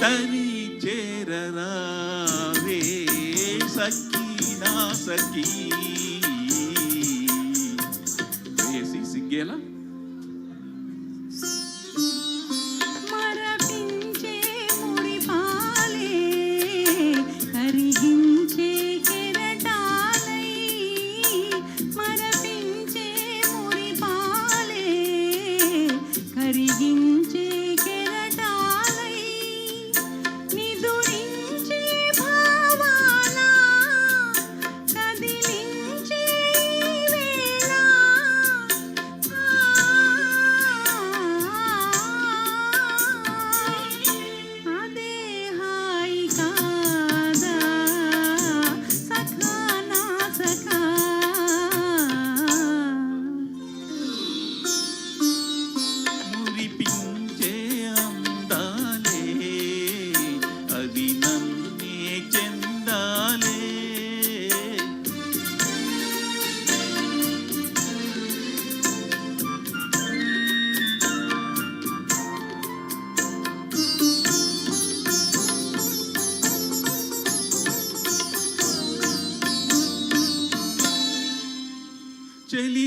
తరి చేరరావే సఖీ నా సఖీ. వేసి సిగ్గేలా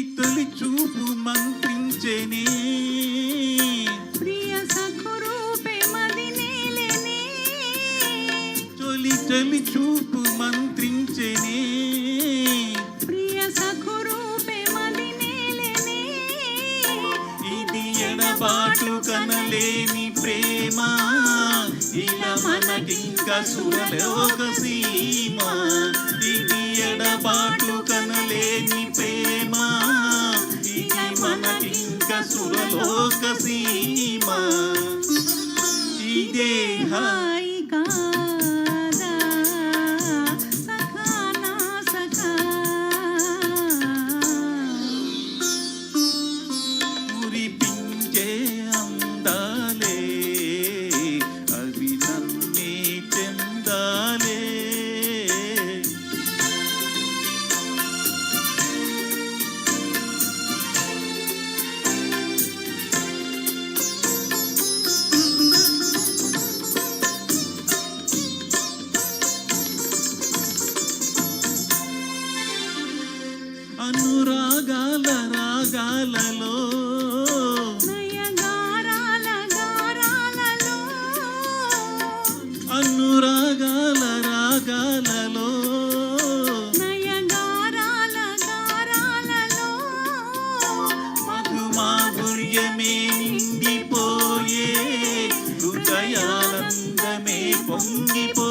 తొలి చూపు మంత్రించెనే. ప్రియ సఖురూపే తొలి తొలి చూపు మంత్రించెనే. ప్రియ సఖురూపే ఇది ఎడబాటు కనలేని ప్రేమ. ఇలా మనకింక సురలోక సీమ. ఇది ఎడబాటు కనలేని ప్రేమ. సురలోక సీమ ఇదే హా అనురాగాల రాగాలలో గారాలలో అనురాగాల రాగాలలో మధుమాధుర్యమే నిండిపోయే హృదయానందమే పొంగిపోయే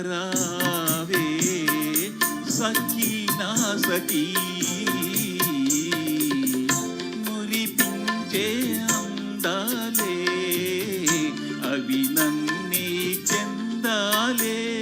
చేరరావే సఖీ నా సఖీ. మురిపించే అందాలే అవి నన్నే చెందాలే.